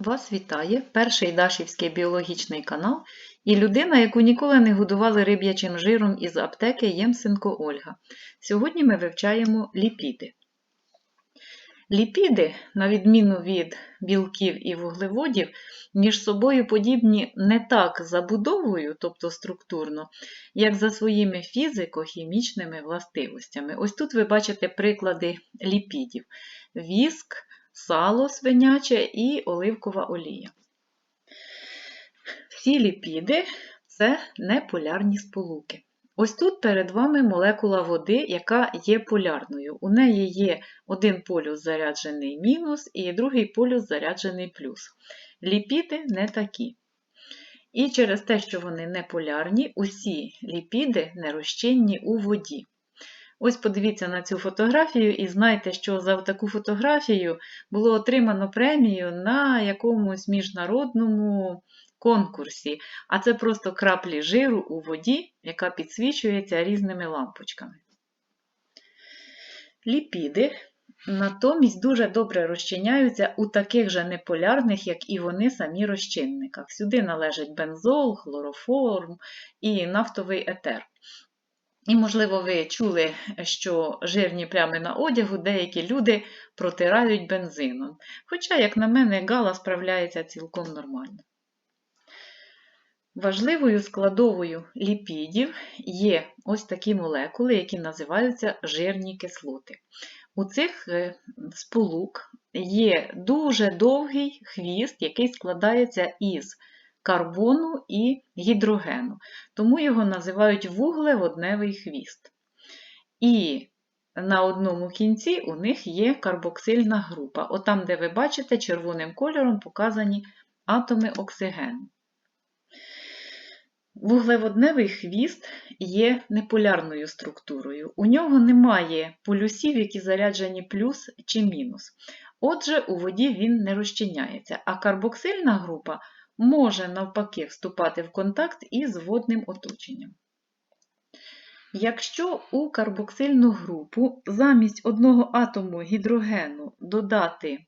Вас вітає перший Дашівський біологічний канал і людина, яку ніколи не годували риб'ячим жиром із аптеки Ємсенко Ольга. Сьогодні ми вивчаємо ліпіди. Ліпіди, на відміну від білків і вуглеводів, між собою подібні не так забудовою, тобто структурно, як за своїми фізико-хімічними властивостями. Ось тут ви бачите приклади ліпідів: віск, сало свиняче і оливкова олія. Всі ліпіди це неполярні сполуки. Ось тут перед вами молекула води, яка є полярною. У неї є один полюс заряджений мінус і другий полюс заряджений плюс. Ліпіди не такі. І через те, що вони неполярні, усі ліпіди нерозчинні у воді. Ось подивіться на цю фотографію і знайте, що за таку фотографію було отримано премію на якомусь міжнародному конкурсі, а це просто краплі жиру у воді, яка підсвічується різними лампочками. Ліпіди натомість дуже добре розчиняються у таких же неполярних, як і вони самі розчинниках. Сюди належать бензол, хлороформ і нафтовий етер. І, можливо, ви чули, що жирні плями на одягу деякі люди протирають бензином. Хоча, як на мене, гала справляється цілком нормально. Важливою складовою ліпідів є ось такі молекули, які називаються жирні кислоти. У цих сполук є дуже довгий хвіст, який складається із карбону і гідрогену, тому його називають вуглеводневий хвіст. І на одному кінці у них є карбоксильна група. Отам, де ви бачите, червоним кольором показані атоми оксигену. Вуглеводневий хвіст є неполярною структурою. У нього немає полюсів, які заряджені плюс чи мінус. Отже, у воді він не розчиняється, а карбоксильна група може навпаки вступати в контакт із водним оточенням. Якщо у карбоксильну групу замість одного атому гідрогену додати,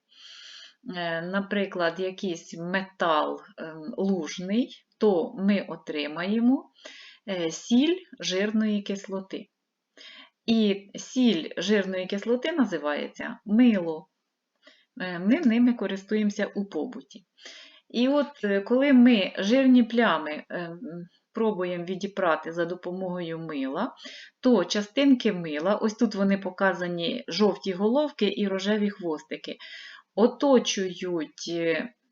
е, наприклад, якийсь метал ем, лужний, то ми отримаємо е, сіль жирної кислоти. І сіль жирної кислоти називається мило. Е, ми ними користуємося у побуті. І от е, коли ми жирні плями пробуємо відіпрати за допомогою мила, то частинки мила, ось тут вони показані жовті головки і рожеві хвостики, оточують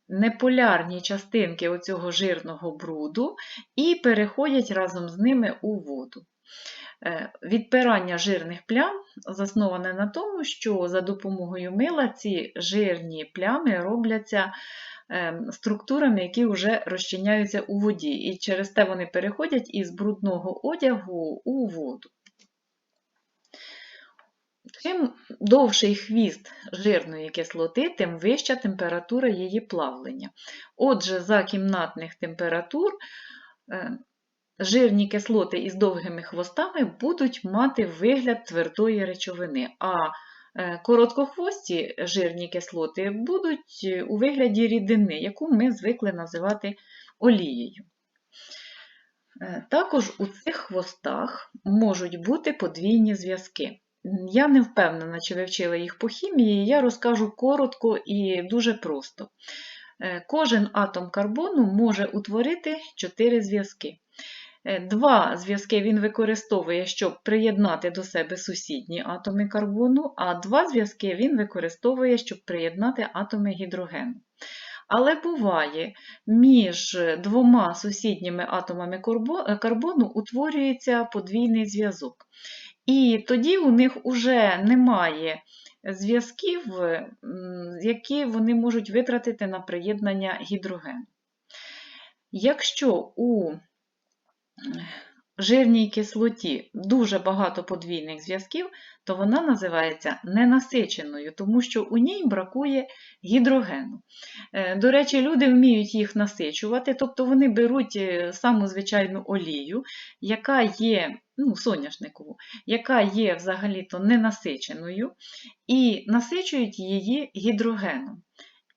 неполярні частинки оцього жирного бруду і переходять разом з ними у воду. Е, відпирання жирних плям засноване на тому, що за допомогою мила ці жирні плями робляться структурами, які вже розчиняються у воді, і через те вони переходять із брудного одягу у воду. Чим довший хвіст жирної кислоти, тим вища температура її плавлення. Отже, за кімнатних температур е, жирні кислоти із довгими хвостами будуть мати вигляд твердої речовини, а короткохвості жирні кислоти будуть у вигляді рідини, яку ми звикли називати олією. Е, також у цих хвостах можуть бути подвійні зв'язки. Я не впевнена, чи ви вчили їх по хімії, я розкажу коротко і дуже просто. Е, кожен атом карбону може утворити 4 зв'язки. Е, два зв'язки він використовує, щоб приєднати до себе сусідні атоми карбону, а два зв'язки він використовує, щоб приєднати атоми гідрогену. Але буває, між двома сусідніми атомами карбону утворюється подвійний зв'язок. І тоді у них вже немає зв'язків, які вони можуть витратити на приєднання гідрогену. Якщо у жирній кислоті дуже багато подвійних зв'язків, то вона називається ненасиченою, тому що у ній бракує гідрогену. Е, до речі, люди вміють їх насичувати, тобто вони беруть е, саму звичайну олію, яка є ну, соняшникову, яка є взагалі-то ненасиченою, і насичують її гідрогеном.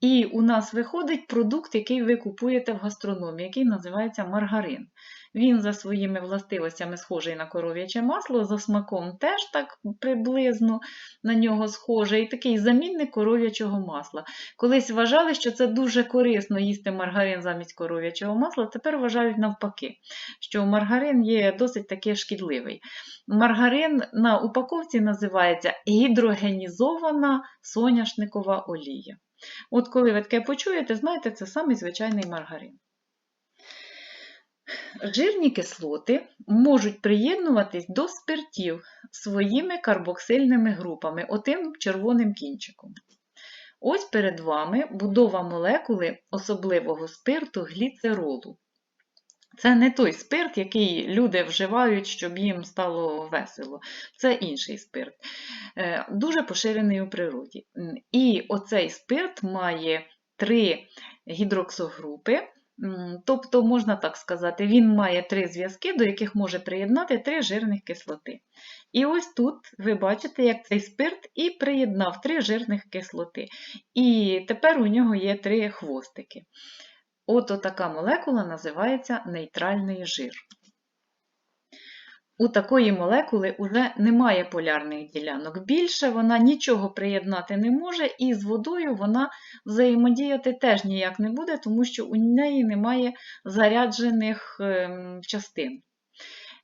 І у нас виходить продукт, який ви купуєте в гастрономії, який називається маргарин. Він за своїми властивостями схожий на коров'яче масло, за смаком теж так приблизно на нього схожий, і такий замінник коров'ячого масла. Колись вважали, що це дуже корисно їсти маргарин замість коров'ячого масла, тепер вважають навпаки, що маргарин є досить таки шкідливий. Маргарин на упаковці називається гідрогенізована соняшникова олія. От коли ви таке почуєте, знаєте, це самий звичайний маргарин. Жирні кислоти можуть приєднуватись до спиртів своїми карбоксильними групами, отим червоним кінчиком. Ось перед вами будова молекули особливого спирту гліцеролу. Це не той спирт, який люди вживають, щоб їм стало весело. Це інший спирт, е, дуже поширений у природі. І оцей спирт має три гідроксогрупи. Тобто, можна так сказати, він має три зв'язки, до яких може приєднати три жирних кислоти. І ось тут ви бачите, як цей спирт і приєднав три жирних кислоти. І тепер у нього є три хвостики. От така молекула називається нейтральний жир. У такої молекули вже немає полярних ділянок. Більше вона нічого приєднати не може, і з водою вона взаємодіяти теж ніяк не буде, тому що у неї немає заряджених ем, частин.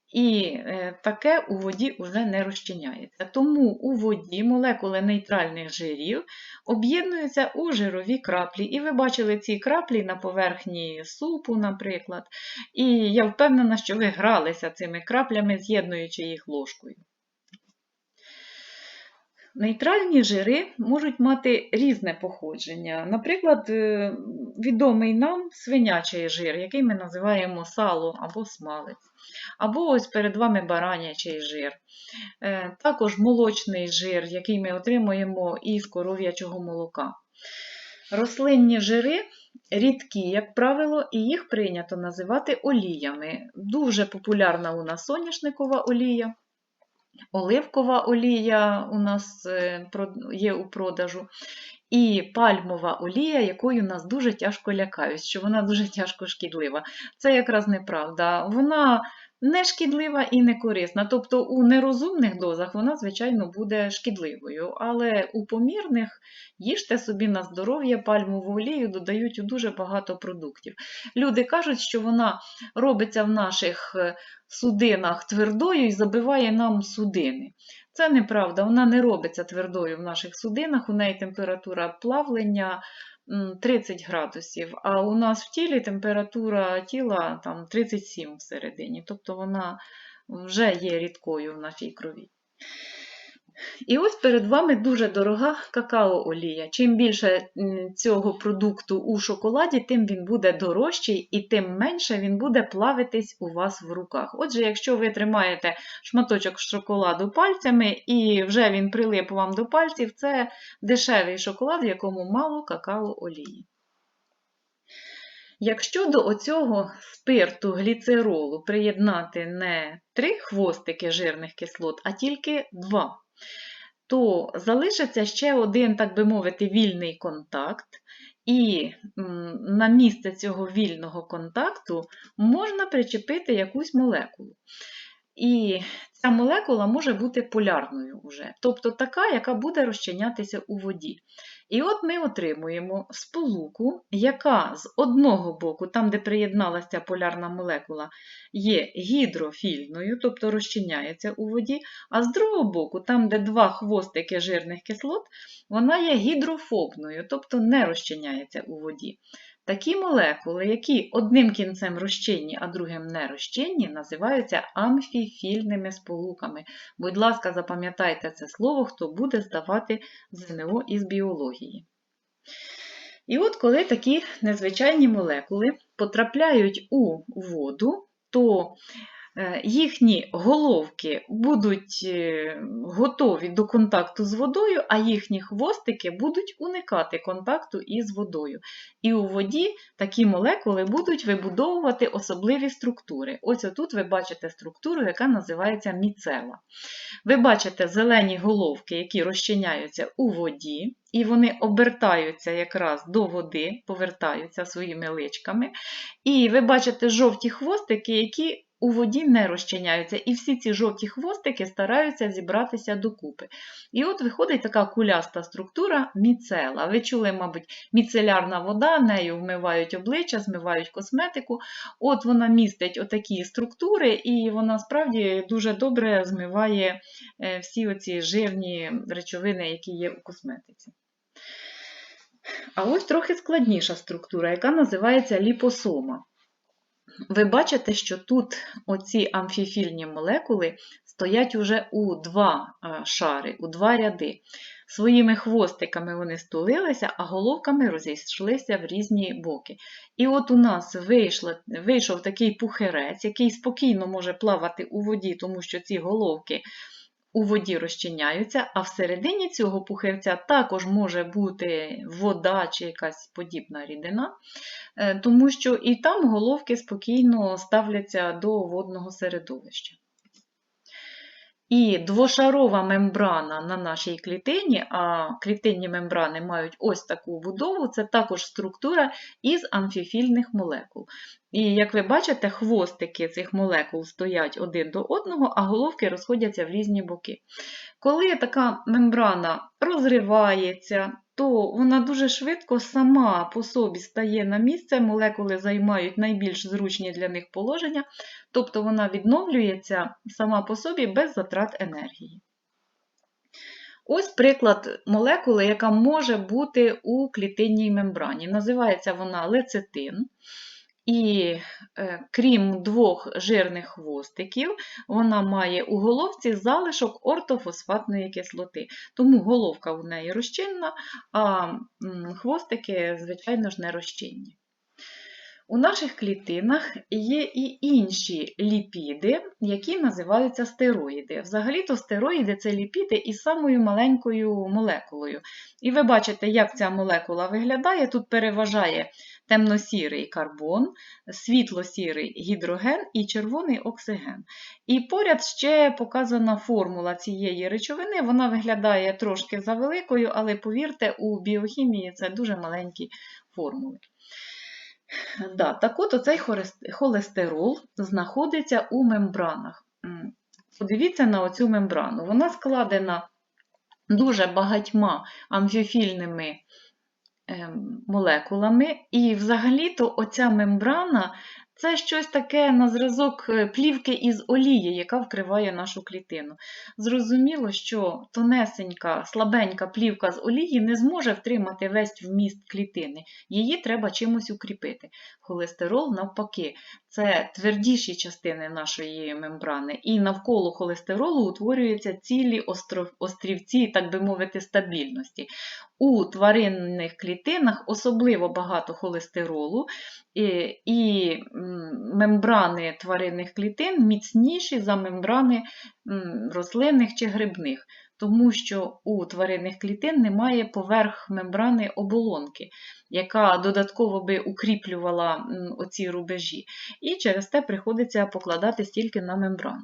І е, таке у воді вже не розчиняється. Тому у воді молекули нейтральних жирів об'єднуються у жирові краплі. І ви бачили ці краплі на поверхні супу, наприклад. І я впевнена, що ви гралися цими краплями, з'єднуючи їх ложкою. Нейтральні жири можуть мати різне походження. Наприклад, е, відомий нам свинячий жир, який ми називаємо сало або смалець. Або ось перед вами баранячий жир. Е, також молочний жир, який ми отримуємо із коров'ячого молока. Рослинні жири рідкі, як правило, і їх прийнято називати оліями. Дуже популярна у нас соняшникова олія. Оливкова олія у нас е, є у продажу. І пальмова олія, якою нас дуже тяжко лякають, що вона дуже тяжко шкідлива. Це якраз неправда. Вона не шкідлива і не корисна. Тобто у нерозумних дозах вона, звичайно, буде шкідливою, але у помірних їжте собі на здоров'я пальмову олію додають у дуже багато продуктів. Люди кажуть, що вона робиться в наших е, судинах твердою і забиває нам судини. Це неправда, вона не робиться твердою в наших судинах, у неї температура плавлення 30 градусів, а у нас в тілі температура тіла там 37 всередині, тобто вона вже є рідкою в нашій крові. І ось перед вами дуже дорога какао-олія. Чим більше цього продукту у шоколаді, тим він буде дорожчий і тим менше він буде плавитись у вас в руках. Отже, якщо ви тримаєте шматочок шоколаду пальцями і вже він прилип вам до пальців, це дешевий шоколад, в якому мало какао-олії. Якщо до оцього спирту гліцеролу приєднати не три хвостики жирних кислот, а тільки два, то залишиться ще один, так би мовити, вільний контакт, і на місце цього вільного контакту можна причепити якусь молекулу. І ця молекула може бути полярною вже, тобто така, яка буде розчинятися у воді. І от ми отримуємо сполуку, яка з одного боку, там, де приєдналася полярна молекула, є гідрофільною, тобто розчиняється у воді, а з другого боку, там, де два хвостики жирних кислот, вона є гідрофобною, тобто не розчиняється у воді. Такі молекули, які одним кінцем розчинні, а другим не розчинні, називаються амфіфільними сполуками. Будь ласка, запам'ятайте це слово, хто буде здавати ЗНО із біології. І от коли такі незвичайні молекули потрапляють у воду, то їхні головки будуть е, готові до контакту з водою, а їхні хвостики будуть уникати контакту із водою. І у воді такі молекули будуть вибудовувати особливі структури. Ось отут ви бачите структуру, яка називається міцела. Ви бачите зелені головки, які розчиняються у воді, і вони обертаються якраз до води, повертаються своїми личками. І ви бачите жовті хвостики, які у воді не розчиняються. І всі ці жовті хвостики стараються зібратися докупи. І от виходить така куляста структура міцела. Ви чули, мабуть, міцелярна вода, нею вмивають обличчя, змивають косметику. От вона містить отакі структури, і вона справді дуже добре змиває е, всі оці жирні речовини, які є у косметиці. А ось трохи складніша структура, яка називається ліпосома. Ви бачите, що тут оці амфіфільні молекули стоять уже у два е, шари, у два ряди. Своїми хвостиками вони стулилися, а головками розійшлися в різні боки. І от у нас вийшло, вийшов такий пухирець, який спокійно може плавати у воді, тому що ці головки у воді розчиняються, а всередині цього пухирця також може бути вода чи якась подібна рідина, е, тому що і там головки спокійно ставляться до водного середовища. І двошарова мембрана на нашій клітині, а клітинні мембрани мають ось таку будову, це також структура із амфіфільних молекул. І як ви бачите, хвостики цих молекул стоять один до одного, а головки розходяться в різні боки. Коли така мембрана розривається, то вона дуже швидко сама по собі стає на місце, молекули займають найбільш зручні для них положення, тобто вона відновлюється сама по собі без затрат енергії. Ось приклад молекули, яка може бути у клітинній мембрані. Називається вона лецитин. І е, крім двох жирних хвостиків, вона має у головці залишок ортофосфатної кислоти. Тому головка у неї розчинна, а хвостики, звичайно ж, не розчинні. У наших клітинах є і інші ліпіди, які називаються стероїди. Взагалі-то стероїди це ліпіди із самою маленькою молекулою. І ви бачите, як ця молекула виглядає. Тут переважає темно-сірий карбон, світло-сірий гідроген і червоний оксиген. І поряд ще показана формула цієї речовини. Вона виглядає трошки завеликою, але повірте, у біохімії це дуже маленькі формули. Да, Так от оцей холестерол знаходиться у мембранах. Подивіться на оцю мембрану. Вона складена дуже багатьма амфіфільними молекулами, і взагалі-то оця мембрана це щось таке на зразок е, плівки із олії, яка вкриває нашу клітину. Зрозуміло, що тонесенька, слабенька плівка з олії не зможе втримати весь вміст клітини, її треба чимось укріпити. Холестерол, навпаки, це твердіші частини нашої мембрани, і навколо холестеролу утворюються цілі острівці, так би мовити, стабільності. У тваринних клітинах особливо багато холестеролу, і, мембрани тваринних клітин міцніші за мембрани рослинних чи грибних, тому що у тваринних клітин немає поверх мембрани оболонки, яка додатково би укріплювала оці рубежі. І через те приходиться покладати стільки на мембрану.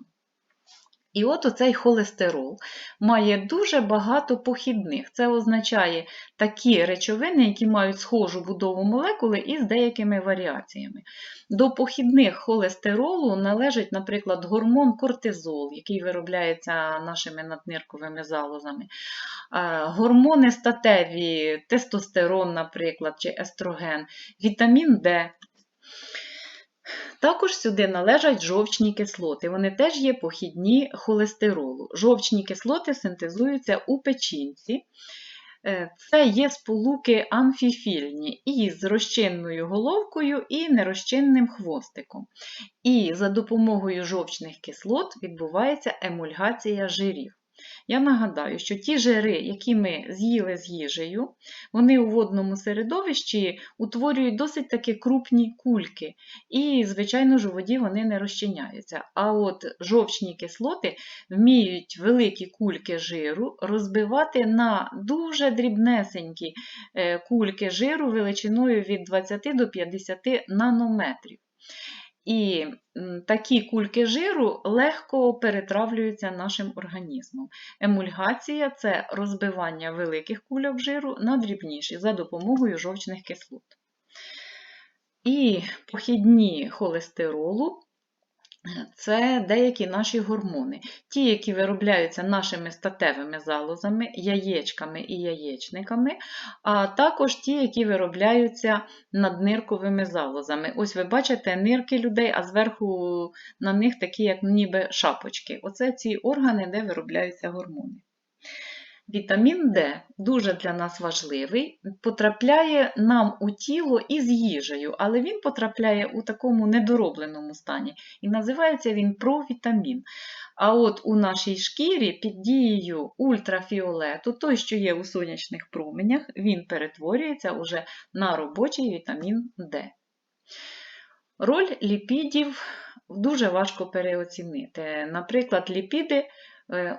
І от оцей холестерол має дуже багато похідних. Це означає такі речовини, які мають схожу будову молекули із деякими варіаціями. До похідних холестеролу належить, наприклад, гормон кортизол, який виробляється нашими наднирковими залозами, гормони статеві, тестостерон, наприклад, чи естроген, вітамін Д. Також сюди належать жовчні кислоти. Вони теж є похідні холестеролу. Жовчні кислоти синтезуються у печінці. Е, це є сполуки амфіфільні із розчинною головкою і нерозчинним хвостиком. І за допомогою жовчних кислот відбувається емульгація жирів. Я нагадаю, що ті жири, які ми з'їли з їжею, вони у водному середовищі утворюють досить таки крупні кульки, і, звичайно ж, у воді вони не розчиняються. А от жовчні кислоти вміють великі кульки жиру розбивати на дуже дрібнесенькі е, кульки жиру величиною від 20 до 50 нанометрів. І такі кульки жиру легко перетравлюються нашим організмом. Емульгація це розбивання великих кульок жиру на дрібніші за допомогою жовчних кислот. І похідні холестеролу це деякі наші гормони, ті, які виробляються нашими статевими залозами, яєчками і яєчниками, а також ті, які виробляються наднирковими залозами. Ось ви бачите нирки людей, а зверху на них такі, як ніби шапочки. Оце ці органи, де виробляються гормони. Вітамін Д дуже для нас важливий, потрапляє нам у тіло із їжею, але він потрапляє у такому недоробленому стані і називається він провітамін. А от у нашій шкірі під дією ультрафіолету, той, що є у сонячних променях, він перетворюється уже на робочий вітамін Д. Роль ліпідів дуже важко переоцінити. Наприклад, ліпіди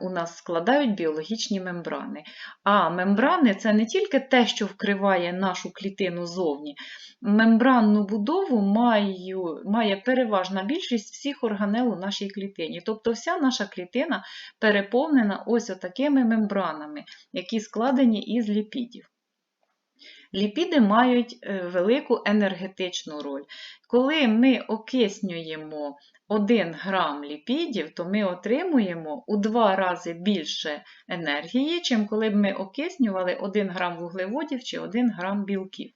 у нас складають біологічні мембрани. А мембрани це не тільки те, що вкриває нашу клітину зовні. Мембранну будову має, має переважна більшість всіх органел у нашій клітині. Тобто вся наша клітина переповнена ось отакими мембранами, які складені із ліпідів. Ліпіди мають е, велику енергетичну роль. Коли ми окиснюємо 1 грам ліпідів, то ми отримуємо у 2 рази більше енергії, чим коли б ми окиснювали 1 грам вуглеводів чи 1 грам білків.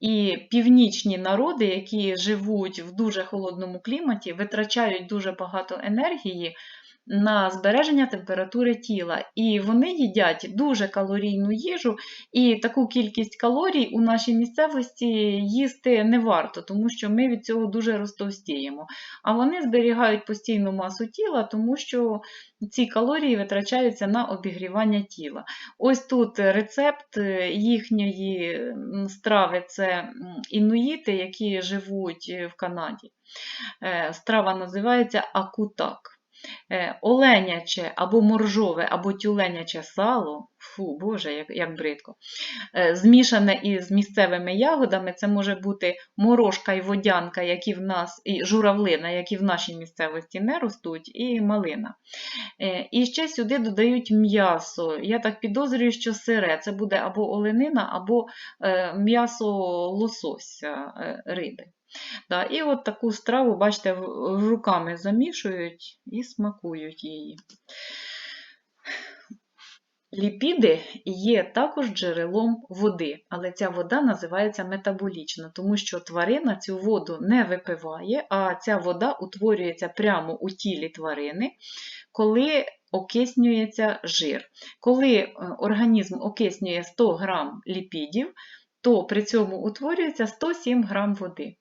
І північні народи, які живуть в дуже холодному кліматі, витрачають дуже багато енергії на збереження температури тіла. І вони їдять дуже калорійну їжу, і таку кількість калорій у нашій місцевості їсти не варто, тому що ми від цього дуже розтовстіємо. А вони зберігають постійну масу тіла, тому що ці калорії витрачаються на обігрівання тіла. Ось тут рецепт їхньої страви це інуїти, які живуть в Канаді. Е, страва називається акутак. Е, оленяче або моржове, або тюленяче сало, фу, боже, як як бридко, е, змішане із місцевими ягодами, це може бути морожка і водянка, які в нас, і журавлина, які в нашій місцевості не ростуть, і малина. Е, і ще сюди додають м'ясо. Я так підозрюю, що сире це буде або оленина, або м'ясо лосося риби. Да, І от таку страву, бачите, руками замішують і смакують її. Ліпіди є також джерелом води, але ця вода називається метаболічна, тому що тварина цю воду не випиває, а ця вода утворюється прямо у тілі тварини, коли окиснюється жир. Коли е, організм окиснює 100 г ліпідів, то при цьому утворюється 107 г води.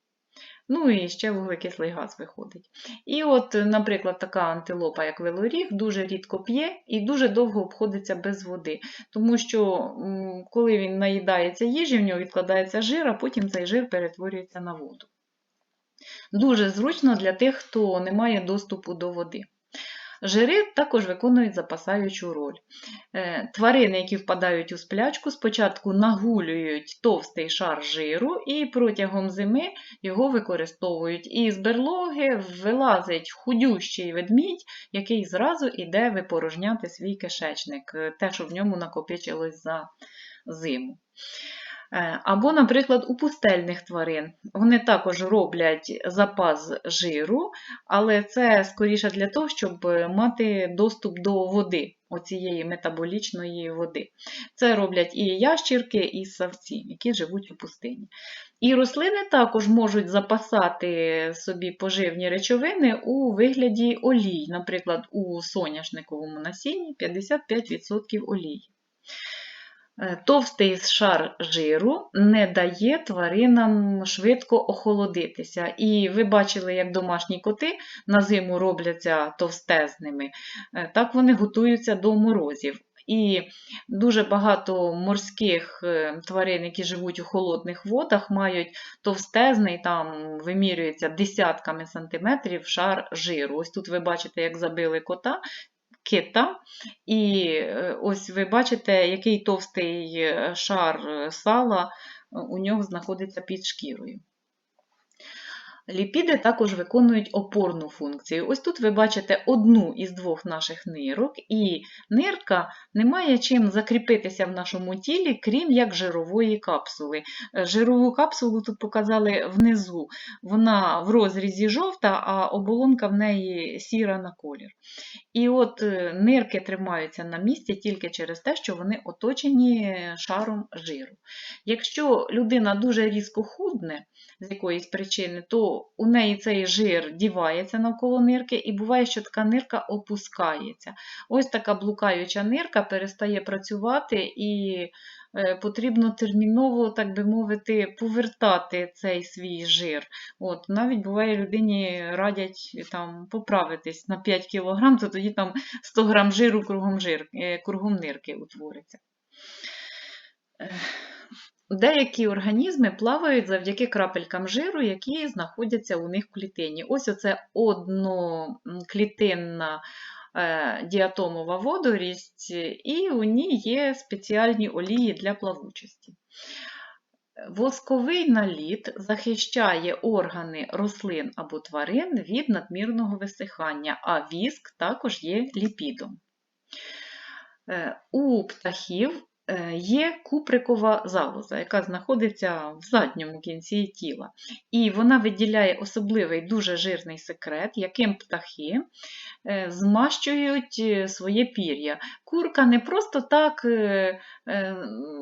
Ну і ще вуглекислий газ виходить. І от, наприклад, така антилопа, як велоріг, дуже рідко п'є і дуже довго обходиться без води. Тому що, коли він наїдається їжі, в нього відкладається жир, а потім цей жир перетворюється на воду. Дуже зручно для тих, хто не має доступу до води. Жири також виконують запасаючу роль. Е, тварини, які впадають у сплячку, спочатку нагулюють товстий шар жиру і протягом зими його використовують. І з берлоги вилазить худющий ведмідь, який зразу йде випорожняти свій кишечник, е, те, що в ньому накопичилось за зиму. Е, або, наприклад, у пустельних тварин. Вони також роблять запас жиру, але це скоріше для того, щоб мати доступ до води, оцієї метаболічної води. Це роблять і ящірки, і савці, які живуть у пустині. І рослини також можуть запасати собі поживні речовини у вигляді олій, наприклад, у соняшниковому насінні 55% олії. Е, Товстий шар жиру не дає тваринам швидко охолодитися. І ви бачили, як домашні коти на зиму робляться товстезними, Е, так вони готуються до морозів. І дуже багато морських е, тварин, які живуть у холодних водах, мають товстезний, там вимірюється десятками сантиметрів шар жиру. Ось тут ви бачите, як забили кота, кита, і е, ось ви бачите, який товстий е, шар е, сала у нього знаходиться під шкірою. Ліпіди також виконують опорну функцію. Ось тут ви бачите одну із двох наших нирок, і нирка не має чим закріпитися в нашому тілі, крім як жирової капсули. Е, Жирову капсулу тут показали внизу. Вона в розрізі жовта, а оболонка в неї сіра на колір. І от е, нирки тримаються на місці тільки через те, що вони оточені шаром жиру. Якщо людина дуже різко худне з якоїсь причини, то у неї цей жир дівається навколо нирки, і буває, що така нирка опускається. Ось така блукаюча нирка перестає працювати і е, потрібно терміново, так би мовити, повертати цей свій жир. От, Навіть буває, людині радять там, поправитись на 5 кг, то тоді там 100 г жиру кругом, жир, е, кругом нирки утвориться. Деякі організми плавають завдяки крапелькам жиру, які знаходяться у них в клітині. Ось оце одноклітинна е, діатомова водорість, і у ній є спеціальні олії для плавучості. Восковий наліт захищає органи рослин або тварин від надмірного висихання, а віск також є ліпідом. Е, У птахів є куприкова залоза, яка знаходиться в задньому кінці тіла. І вона виділяє особливий дуже жирний секрет, яким птахи е, змащують е, своє пір'я. Курка не просто так е, е,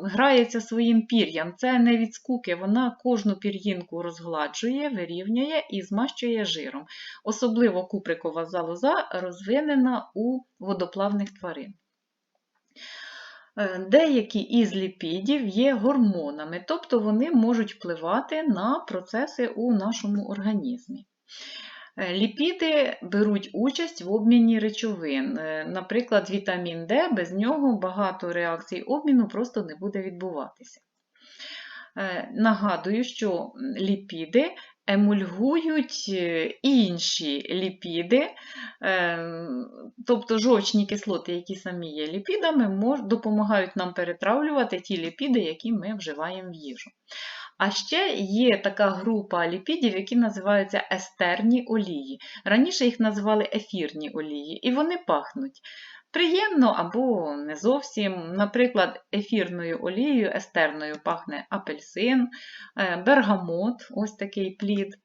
грається своїм пір'ям, це не від скуки, вона кожну пір'їнку розгладжує, вирівнює і змащує жиром. Особливо куприкова залоза розвинена у водоплавних тварин. Е, Деякі із ліпідів є гормонами, тобто вони можуть впливати на процеси у нашому організмі. Е, Ліпіди беруть участь в обміні речовин. Е, Наприклад, вітамін Д, без нього багато реакцій обміну просто не буде відбуватися. Нагадую, що ліпіди емульгують е, інші ліпіди, е, тобто жовчні кислоти, які самі є ліпідами, допомагають нам перетравлювати ті ліпіди, які ми вживаємо в їжу. А ще є така група ліпідів, які називаються естерні олії. Раніше їх називали ефірні олії, і вони пахнуть приємно або не зовсім. Наприклад, ефірною олією, естерною пахне апельсин, е, бергамот, ось такий плід.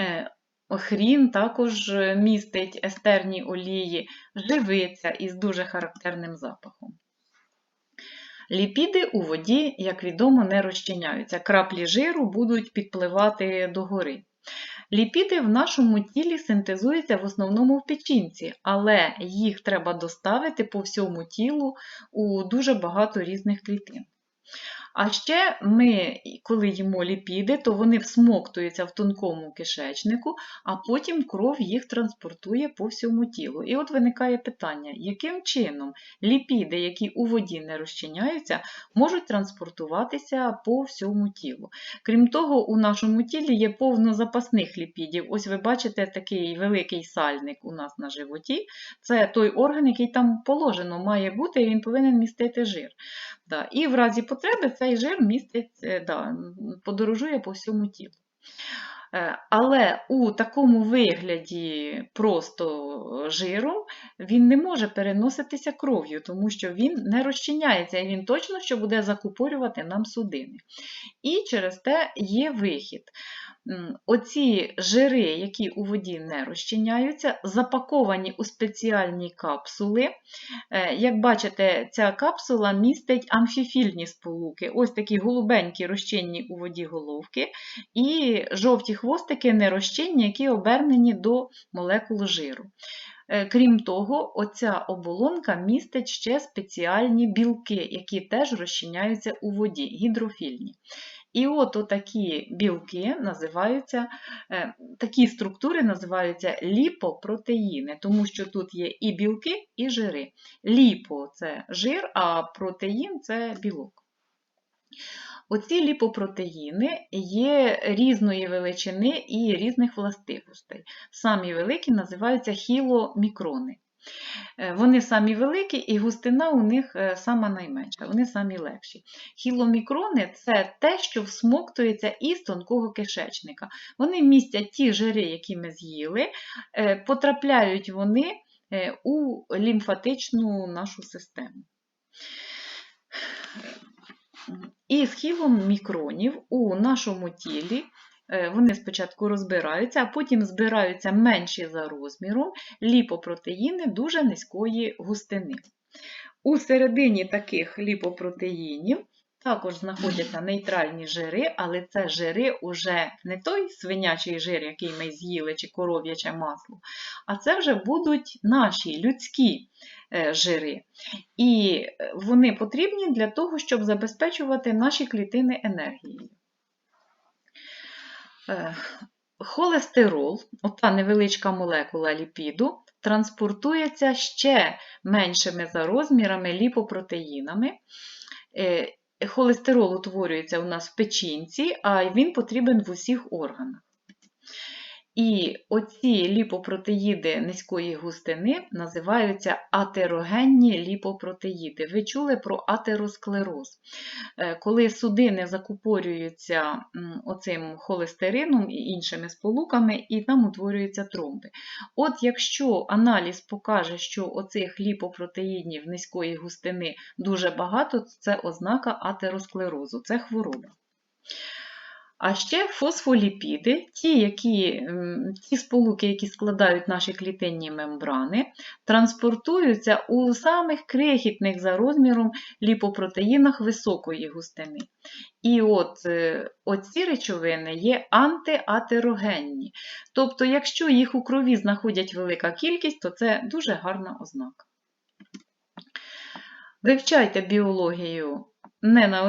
е, Хрін також містить естерні олії, живиця із дуже характерним запахом. Ліпіди у воді, як відомо, не розчиняються. Краплі жиру будуть підпливати догори. Ліпіди в нашому тілі синтезуються в основному в печінці, але їх треба доставити по всьому тілу у дуже багато різних клітин. А ще ми, коли їмо ліпіди, то вони всмоктуються в тонкому кишечнику, а потім кров їх транспортує по всьому тілу. І от виникає питання, яким чином ліпіди, які у воді не розчиняються, можуть транспортуватися по всьому тілу. Крім того, у нашому тілі є повно запасних ліпідів. Ось ви бачите такий великий сальник у нас на животі. Це той орган, який там положено має бути, і він повинен містити жир. Да. І в разі потреби цей жир містить, е, да, подорожує по всьому тілу. Е, Але у такому вигляді просто жиром він не може переноситися кров'ю, тому що він не розчиняється, і він точно що буде закупорювати нам судини. І через те є вихід. Оці жири, які у воді не розчиняються, запаковані у спеціальні капсули. Е, Як бачите, ця капсула містить амфіфільні сполуки, ось такі голубенькі розчинні у воді головки, і жовті хвостики нерозчинні, які обернені до молекул жиру. Е, Крім того, оця оболонка містить ще спеціальні білки, які теж розчиняються у воді, гідрофільні. І от отакі білки називаються, е, такі структури називаються ліпопротеїни, тому що тут є і білки, і жири. Ліпо це жир, а протеїн це білок. Оці ліпопротеїни є різної величини і різних властивостей. Самі великі називаються хіломікрони. Е, Вони самі великі і густина у них е, сама найменша, вони самі легші. Хіломікрони це те, що всмоктується із тонкого кишечника. Вони містять ті жири, які ми з'їли, е, потрапляють вони у лімфатичну нашу систему. Із хіломікронів у нашому тілі вони спочатку розбираються, а потім збираються менші за розміром ліпопротеїни дуже низької густини. У середині таких ліпопротеїнів також знаходяться нейтральні жири, але це жири уже не той свинячий жир, який ми з'їли, чи коров'яче масло, а це вже будуть наші людські е, жири. І е, вони потрібні для того, щоб забезпечувати наші клітини енергією. Е, Холестерол, ота невеличка молекула ліпіду, транспортується ще меншими за розмірами ліпопротеїнами. Е, Холестерол утворюється у нас в печінці, а він потрібен в усіх органах. І оці ліпопротеїди низької густини називаються атерогенні ліпопротеїди. Ви чули про атеросклероз. Е, Коли судини закупорюються оцим холестерином і іншими сполуками, і там утворюються тромби. От якщо аналіз покаже, що оцих ліпопротеїдів низької густини дуже багато, то це ознака атеросклерозу, це хвороба. А ще фосфоліпіди, ті, які, ті сполуки, які складають наші клітинні мембрани, транспортуються у самих крихітних за розміром ліпопротеїнах високої густини. І от е, оці речовини є антиатерогенні. Тобто, якщо їх у крові знаходять велика кількість, то це дуже гарна ознака. Вивчайте біологію не на